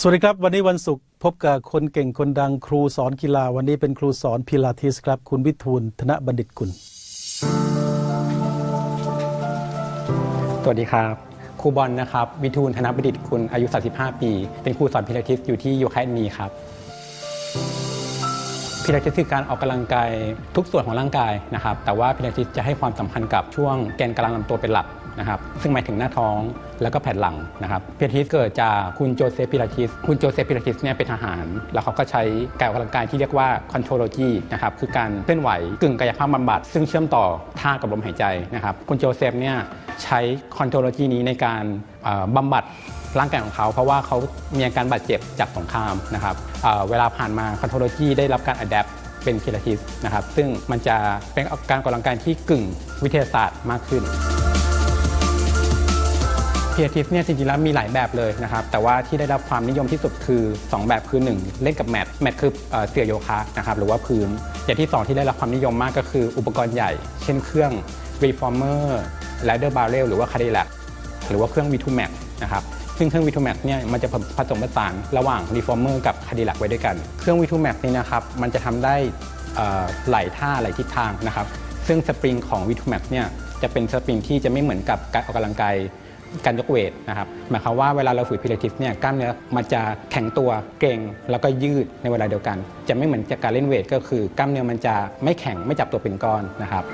สวัสดีครับ วันนี้วันศุกร์พบกับคนเก่งคนดังครูสอนกีฬา วันนี้เป็นครูสอนพิลาทิสครับ คุณวิทูลธนบัณฑิตกุลสวัสดีครับครูบอลนะครับ วิทูลธนบดิตคุณอายุ 35 ปี เป็นครูสอนพิลาทิสอยู่ที่โยคะมีครับ พิลาทิสคือการออกกำลังกายทุกส่วนของร่างกายนะครับ แต่ว่าพิลาทิสจะให้ความสำคัญกับช่วงแกนกลางลำตัวเป็นหลักนะครับซึ่งหมายถึงหน้าท้องแล้วก็แผ่นหลังนะครับพิลาทิสเกิดจากคุณโจเซฟพิลาทิส คุณโจเซฟพิลาทิสเนี่ยเป็นทหาร แล้วเขาก็ใช้การออกกำลังกายที่เรียกว่าคอนโทรโลจีนะครับคือการเคลื่อนไหวกึ่งกายภาพบำบัด ซึ่งเชื่อมต่อท่ากับลมหายใจนะครับคุณโจเซฟเนี่ยใช้คอนโทรโลจีนี้ในการเอ่อบำบัด ร่างกายของเขา เพราะว่าเขามีอาการบาดเจ็บจากสงครามนะครับเอ่อเวลาผ่านมาคอนโทรโลจีได้รับการอัดแอปเป็นพิลาทิสนะครับซึ่งมันจะเป็นการออกกำลังกายที่กึ่งวิทยาศาสตร์มากขึ้นพิลาทิสเนี่ยจริงๆแล้วมีหลายแบบเลยนะครับ แต่ว่าที่ได้รับความนิยมที่สุดคือ 2 แบบคือ 1 เล่นกับแมทแมทคือเอ่อเสื่อโยคะนะครับหรือว่าพื้นอย่างที่ 2 ที่ได้รับความนิยมมากก็คืออุปกรณ์ใหญ่ เช่นเครื่อง reformer ladder barrel หรือว่า cadillac หรือว่าเครื่อง V2 Max นะครับ ซึ่งเครื่อง V2 Max เนี่ยมันจะผสมผสานระหว่าง Reformer กับ Cadillac ไว้ด้วยกัน เครื่อง V2 Max นี่นะครับมันจะทำได้หลายท่าหลายทิศทางนะครับ ซึ่งสปริงของ V2 Max เนี่ยจะเป็นสปริงที่จะไม่เหมือนกับการออกกำลังกายการยกเวทนะครับหมายความว่าเวลาเราฝึกพิลาทิสเนี่ยกล้ามเนื้อมันจะแข็งตัวเกร็งแล้วก็ยืดในเวลาเดียวกัน จะไม่เหมือนจากการเล่นเวทก็คือกล้ามเนื้อมันจะไม่แข็งไม่จับตัวเป็นก้อนนะครับ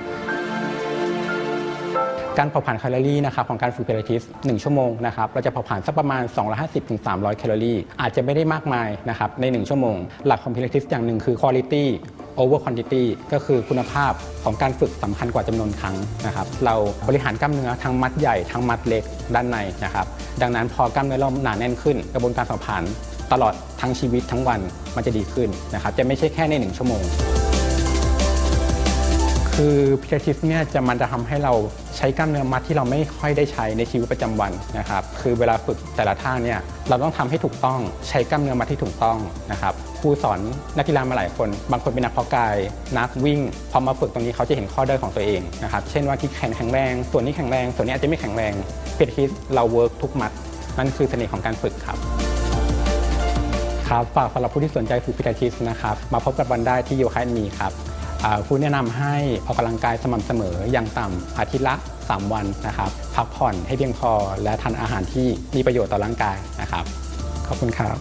การเผาผลาญแคลอรี่นะครับของการฝึกเพลาทิส1ชั่วโมงนะครับเราจะเผาผลาญสักประมาณ 250-300 แคลอรี่ อาจจะไม่ได้มากมายนะครับใน 1 ชั่วโมง หลักของเพลาทิสอย่างหนึ่งคือ quality over quantity ก็คือคุณภาพของการฝึกสำคัญกว่าจำนวนครั้งนะครับ เราบริหารกล้ามเนื้อทั้งมัดใหญ่ทั้งมัดเล็กด้านในนะครับ ดังนั้นพอกล้ามเนื้อเราหนาแน่นขึ้น กระบวนการเผาผลาญตลอดทั้งชีวิตทั้งวันมันจะดีขึ้นนะครับ จะไม่ใช่แค่ใน 1 ชั่วโมง คือพิลาทิสเนี่ยจะมันจะทำให้เรา ใช้กล้ามเนื้อมัดที่เราไม่ค่อยได้ใช้ในชีวิตประจำวันนะครับ คือเวลาฝึกแต่ละท่าเนี่ยเราต้องทำให้ถูกต้องใช้กล้ามเนื้อมัดที่ถูกต้องนะครับครูสอนนักกีฬามาหลายคน บางคนเป็นนักเพาะกาย นักวิ่งพอมาฝึกตรงนี้เขาจะเห็นข้อด้อยของตัวเองนะครับเช่นว่าที่แขนแข็งแรง ส่วนนี้แข็งแรง ส่วนนี้อาจจะไม่แข็งแรงพิลาทิสเราเวิร์กทุกมัดนั่นคือเสน่ห์ของการฝึกครับ ครับฝากสำหรับผู้ที่สนใจฝึกพิลาทิสนะครับ มาพบกับวันได้ที่โยคะมีครับ ผู้แนะนำให้ออกกำลังกายสม่ำเสมออย่างต่ำอาทิตย์ละ 3 วันนะครับ พักผ่อนให้เพียงพอและทานอาหารที่มีประโยชน์ต่อร่างกายนะครับ ขอบคุณครับ